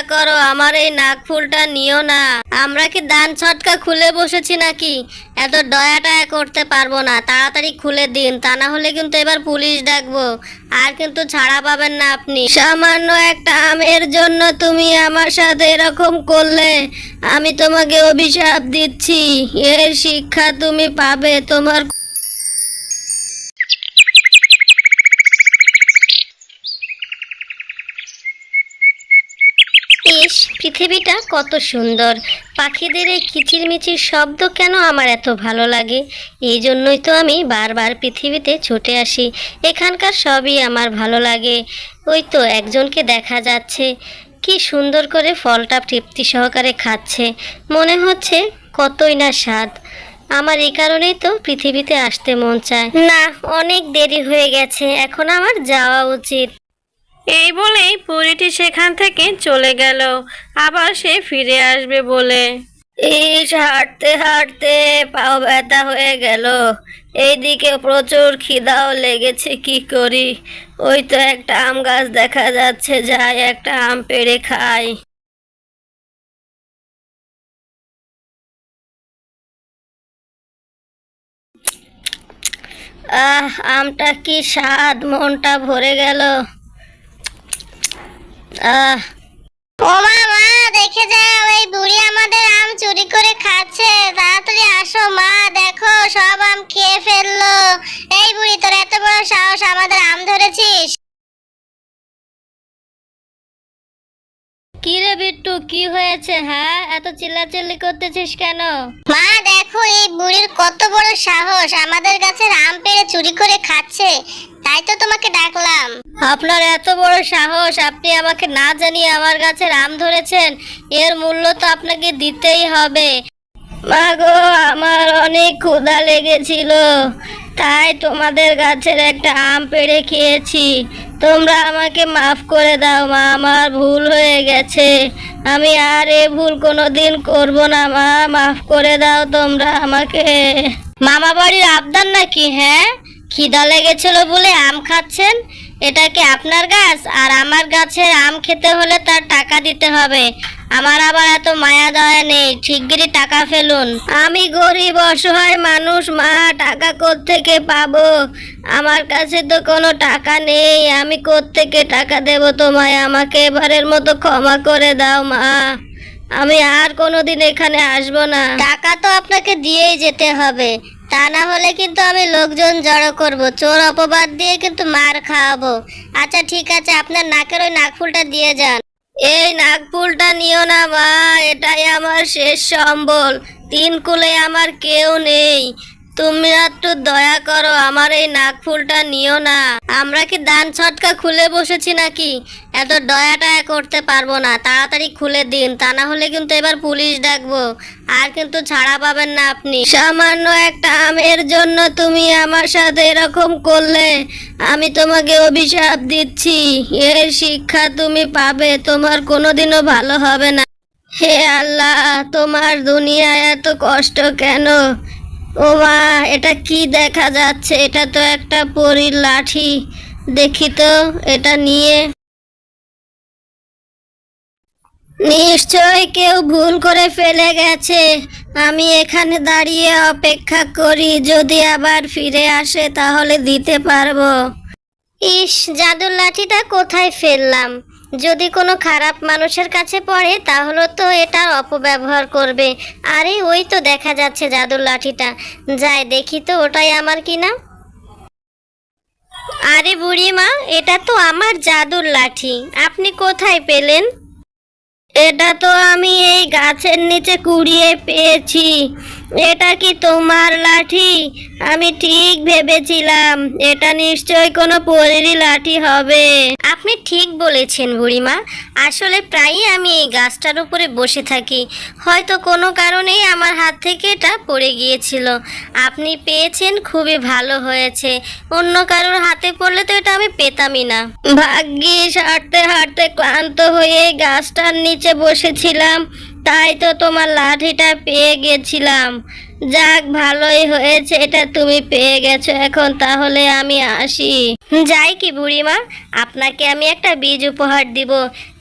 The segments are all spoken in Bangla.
দয়া করো, আমার এই নাক ফুলটা নিও না। আমরা কি দান ছটকা খুলে বসেছি নাকি? এত দয়া টয়া করতে পারব না, তাড়াতাড়ি খুলে দিন, তা না হলে কিন্তু এবার পুলিশ ডাকবো। আর কিন্তু ছাড়া পাবেন না আপনি। সামান্য একটা আমের জন্য তুমি আমার সাথে এরকম করলে, আমি তোমাকে অভিশাপ দিচ্ছি। এর শিক্ষা তুমি পাবে, তোমার ইস পৃথিবীটা কত সুন্দর। পাখিদের এই কিচিরমিচির শব্দ কেন আমার এত ভালো লাগে? এই জন্যই তো আমি বারবার পৃথিবীতে ছুটে আসি। এখানকার সবই আমার ভালো লাগে। ওই তো একজনকে দেখা যাচ্ছে। কি সুন্দর করে ফলটা তৃপ্তি সহকারে খাচ্ছে। মনে হচ্ছে কতই না স্বাদ। আমার এই কারণেই তো পৃথিবীতে আসতে মন চায়। না, অনেক দেরি হয়ে গেছে। এখন আমার যাওয়া উচিত। এই বলেই পরীটি সেখান থেকে চলে গেল। আবার সে ফিরে আসবে বলে। ইস, হাঁটতে হাঁটতে পাও ব্যথা হয়ে গেল। এইদিকে প্রচুর খিদাও লেগেছে, কি করি? ওই তো একটা আম গাছ দেখা যাচ্ছে, যাই একটা আম পেড়ে খাই। আহ, আমটা কি স্বাদ, মনটা ভরে গেল। আহ। ও মা মা দেখে যাও এই বুড়ি আমাদের আম চুরি করে খাচ্ছে। তাড়াতাড়ি আসো মা দেখো সব আম খেয়ে ফেলল। এই বুড়ি তোর এত বড় সাহস আমাদের আম ধরেছিস? কি রে বিট্টু কি হয়েছে হ্যাঁ? এত চিল্লাচিল্লি করতেছিস কেন? মা দেখো এই বুড়ির কত বড় সাহস আমাদের গাছের আম পেড়ে চুরি করে খাচ্ছে। তাই তো তোমাকে ডাকলাম। আপনার এত বড় সাহস, আপনি আমাকে না জানিয়ে আমার গাছের আম ধরেছেন, এর মূল্য তো আপনাকে দিতেই হবে। মাগো, আমার অনেক ক্ষুধা লেগেছিল। তাই তোমাদের গাছের একটা আম পেড়ে খেয়েছি। তোমরা আমাকে মাফ করে দাও মা, আমার ভুল হয়ে গেছে। আমি আর এ ভুল কোনো দিন করব না মা, মাফ করে দাও তোমরা আমাকে। মামা বাড়ির আবদার নাকি হ্যাঁ? খিদা লেগেছিল বলে আম খাচ্ছেন? এটা কি আপনার গাছ? আর আমার গাছের আম খেতে হলে তার টাকা দিতে হবে। আমার আবার এত মায়া দয়া নেই শিগগিরই টাকা ফেলুন। আমি গরিব, অসহায় মানুষ, মা, টাকা থেকে পাবো? আমার কাছে তো কোনো টাকা নেই, আমি থেকে টাকা দেব তোমায়? আমাকে এবারের মতো ক্ষমা করে দাও, মা। আমি আর কোনোদিন এখানে আসব না। টাকা তো আপনাকে দিয়েই যেতে হবে। তা না হলে কিন্তু আমি লোকজন জড়ো করব। চোর অপবাদ দিয়ে কিন্তু মার খাওয়াবো। আচ্ছা ঠিক আছে, আপনার নাকের ওই নাকফুলটা দিয়ে যান। এই নাকফুলটা নিও না মা এটাই আমার শেষ সম্বল। তিন কুলে আমার কেউ নেই। তুমি একটু দয়া করো, আমার এই নাক ফুলটা নিও না। আমরা কি দান ছটকা খুলে বসেছি নাকি? এত দয়া টয়া করতে পারব না। তাড়াতাড়ি খুলে দিন, তা না হলে কিন্তু এবার পুলিশ ডাকবো। আর কিন্তু ছাড়া পাবেন না আপনি। সামান্য একটা আমের জন্য তুমি আমার সাথে এরকম করলে, আমি তোমাকে অভিশাপ দিচ্ছি। এর শিক্ষা তুমি পাবে, তোমার কোনোদিনও ভালো হবে না। হে আল্লাহ, তোমার দুনিয়ায় এত কষ্ট কেন? ও এটা কি দেখা যাচ্ছে? এটা তো একটা পরীর লাঠি। দেখি তো, এটা নিয়ে। নিশ্চয় কেউ ভুল করে ফেলে গেছে। আমি এখানে দাঁড়িয়ে অপেক্ষা করি, যদি আবার ফিরে আসে তাহলে দিতে পারব। ইস, জাদুর লাঠিটা কোথায় ফেললাম? যদি কোনো খারাপ মানুষের কাছে পড়ে, তাহলে তো এটার অপব্যবহার করবে। আরে, ওই তো দেখা যাচ্ছে জাদুর লাঠিটা। যাই, দেখি তো ওটাই আমার কিনা। আরে বুড়ি মা এটা তো আমার জাদুর লাঠি। আপনি কোথায় পেলেন? এটা তো আমি এই গাছের নিচে কুড়িয়ে পেয়েছি। এটা কি তোমার লাঠি? আমি ঠিক ভেবেছিলাম এটা নিশ্চয় কোনো পরেরই লাঠি হবে। আপনি ঠিক বলেছেন বুড়িমা। আসলে প্রায়ই আমি এই গাছটার উপরে বসে থাকি। হয়তো কোনো কারণেই আমার হাত থেকে এটা পড়ে গিয়েছিল। আপনি পেয়েছেন খুবই ভালো হয়েছে। অন্য কারোর হাতে পড়লে তো এটা আমি পেতামই না। ভাগ্যিস হাঁটতে হাঁটতে ক্লান্ত হয়ে গাছটার নিচে বসেছিলাম। তাই তো তোমার লাঠিটা পেয়ে গেছিলাম। যাক, ভালোই হয়েছে, এটা তুমি পেয়ে গেছো, এখন তাহলে আমি আসি। যাই কি বুড়িমা, আপনাকে আমি একটা বীজ উপহার দিব।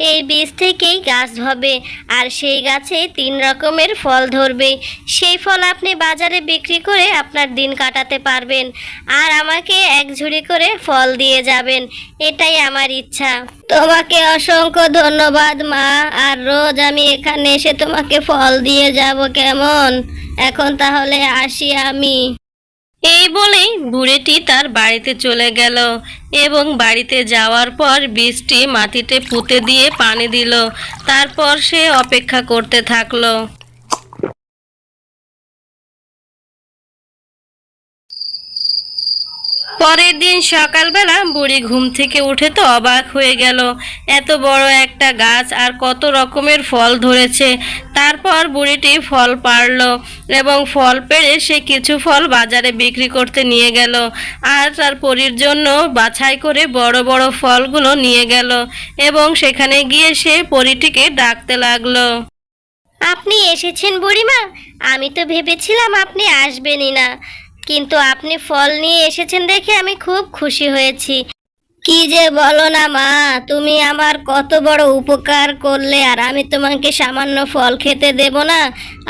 এই বীজ থেকেই গাছ হবে, আর সেই গাছে তিন রকমের ফল ধরবে। সেই ফল আপনি বাজারে বিক্রি করে আপনার দিন কাটাতে পারবেন, আর আমাকে এক ঝুড়ি করে ফল দিয়ে যাবেন, এটাই আমার ইচ্ছা। তোমাকে অসংখ্য ধন্যবাদ, মা। আর রোজ আমি এখানে এসে তোমাকে ফল দিয়ে যাব কেমন? এখন তাহলে আসি আমি। এই বলেই বুড়েটি তার বাড়িতে চলে গেল এবং বাড়িতে যাওয়ার পর বৃষ্টি মাটিতে পুঁতে দিয়ে পানি দিল। তারপর সে অপেক্ষা করতে থাকল। পরের দিন সকালবেলা বুড়ি ঘুম থেকে উঠে তো অবাক হয়ে গেল। এত বড় একটা গাছ আর কত রকমের ফল ধরেছে। তারপর বুড়িটি ফল পারল এবং ফল পেড়ে সে কিছু ফল বাজারে বিক্রি করতে নিয়ে গেল। আর তার পরির জন্য বাছাই করে বড় বড় ফলগুলো নিয়ে গেল এবং সেখানে গিয়ে সে পরিটিকে ডাকতে লাগল। আপনি এসেছেন বুড়িমা? আমি তো ভেবেছিলাম আপনি আসবেনই না। কিন্তু আপনি ফল নিয়ে এসেছেন দেখে আমি খুব খুশি হয়েছি। কি যে বলো না মা, তুমি আমার কত বড় উপকার করলে আর আমি তোমাকে সামান্য ফল খেতে দেব না।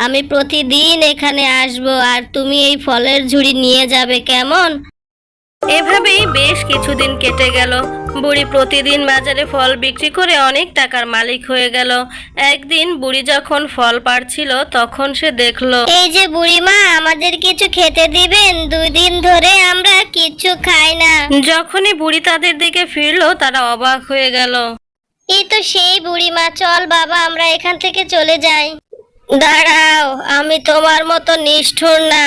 আমি প্রতিদিন এখানে আসব আর তুমি এই ফলের ঝুড়ি নিয়ে যাবে, কেমন? এভাবেই বেশ কিছুদিন কেটে গেল। বুড়ি প্রতিদিন বাজারে ফল বিক্রি করে অনেক টাকার মালিক হয়ে গেল। একদিন বুড়ি যখন ফল পাড়ছিল তখন সে দেখল এই যে বুড়িমা আমাদের কিছু খেতে দিবেন? দুই দিন ধরে আমরা কিচ্ছু খাই না। যখনই বুড়ি তাদের দিকে ফিরলো তারা অবাক হয়ে গেল। এই তো সেই বুড়িমা চল বাবা আমরা এখান থেকে চলে যাই। দাঁড়াও, আমি তোমার মতো নিষ্ঠুর না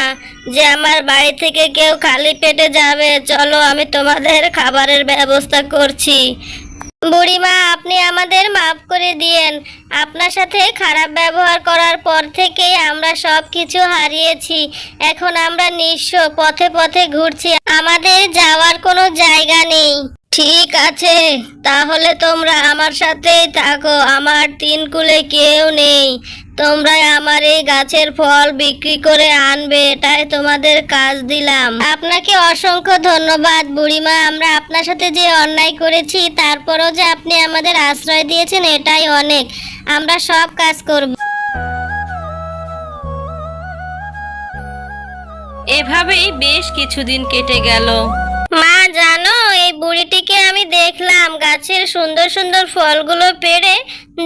যে আমার বাড়ি থেকে কেউ খালি পেটে যাবে। চলো, আমি তোমাদের খাবারের ব্যবস্থা করছি। বুড়িমা, আপনি আমাদের মাফ করে দিয়েন। আপনার সাথে খারাপ ব্যবহার করার পর থেকেই আমরা সব কিছু হারিয়েছি। এখন আমরা নিঃস্ব, পথে পথে ঘুরছি। আমাদের যাওয়ার কোনো জায়গা নেই। ঠিক আছে, তাহলে তোমরা আমার সাথেই থাকো। আমার তিন কুলে কেউ নেই। তোমরা আমার এই গাছের ফল বিক্রি করে আনবে এটাই তোমাদের কাজ দিলাম। আপনাকে অসংখ্য ধন্যবাদ বুড়িমা আমরা আপনার সাথে যে অন্যায় করেছি তারপরও যে আপনি আমাদের আশ্রয় দিয়েছেন এটাই অনেক। আমরা সব কাজ করব। এভাবেই বেশ কিছুদিন কেটে গেল। মা জানো এই বুড়িটিকে আমি দেখলাম গাছের সুন্দর সুন্দর ফলগুলো পেড়ে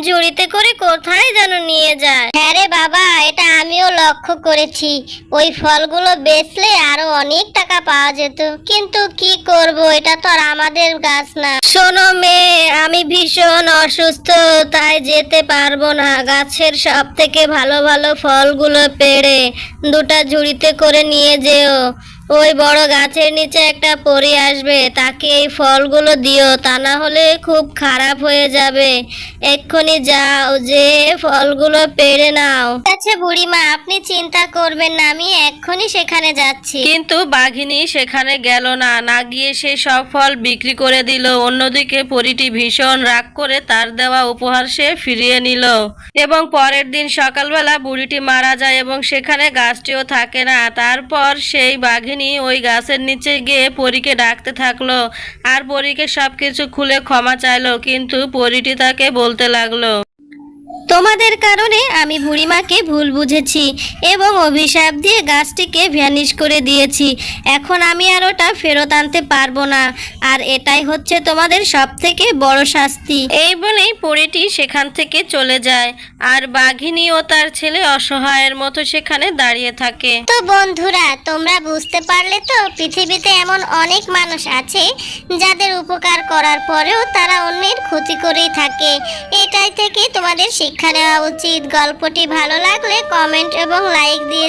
ঝুড়িতে করে কোথায় যেন নিয়ে যায়? হ্যাঁ রে বাবা, এটা আমিও লক্ষ্য করেছি। ওই ফলগুলো বেচলে আরও অনেক টাকা পাওয়া যেত। কিন্তু কি করব, এটা তো আর আমাদের গাছ না। শোনো মেয়ে, আমি ভীষণ অসুস্থ, তাই যেতে পারব না। গাছের সব থেকে ভালো ভালো ফলগুলো পেড়ে দুটা ঝুড়িতে করে নিয়ে যেও। ওই বড় গাছের নিচে একটা পরি আসবে তাকে এই ফলগুলো দিও তা না হলে খুব খারাপ হয়ে যাবে। এক্ষুনি যাও যে ফলগুলো পেড়ে নাও। আচ্ছা বুড়িমা আপনি চিন্তা করবেন না আমি এক্ষুনি সেখানে যাচ্ছি। কিন্তু বাঘিনী সেখানে গেল না না গিয়ে সে সব ফল বিক্রি করে দিল। অন্যদিকে পরিটি ভীষণ রাগ করে তার দেওয়া উপহার সে ফিরিয়ে নিল। এবং পরের দিন সকালবেলা বুড়িটি মারা যায় এবং সেখানে গাছটিও থাকে না। তারপর সেই বাঘিনী ওই গাছের নিচে গিয়ে পরীকে ডাকতে থাকল আর পরীকে সবকিছু খুলে ক্ষমা চাইলো, কিন্তু পরীটি তাকে বলতে লাগল। তোমাদের কারণে আমি বুড়িমাকে ভুল বুঝেছি এবং অভিশাপ দিয়ে গাছটিকে ভ্যানিশ করে দিয়েছি। এখন আমি আর ওটা ফেরত আনতে পারব না। আর এটাই হচ্ছে তোমাদের সব থেকে বড় শাস্তি। এই বলেই পরীটি সেখান থেকে চলে যায়। আর বাঘিনী ও তার ছেলে অসহায়ের মতো সেখানে দাঁড়িয়ে থাকে। তো বন্ধুরা তোমরা বুঝতে পারলে তো পৃথিবীতে এমন অনেক মানুষ আছে যাদের উপকার করার পরেও তারা অন্যের ক্ষতি করেই থাকে। এটাই থেকে তোমাদের শিক্ষা নেওয়া উচিত। গল্পটি ভালো লাগলে কমেন্ট এবং লাইক দিয়ে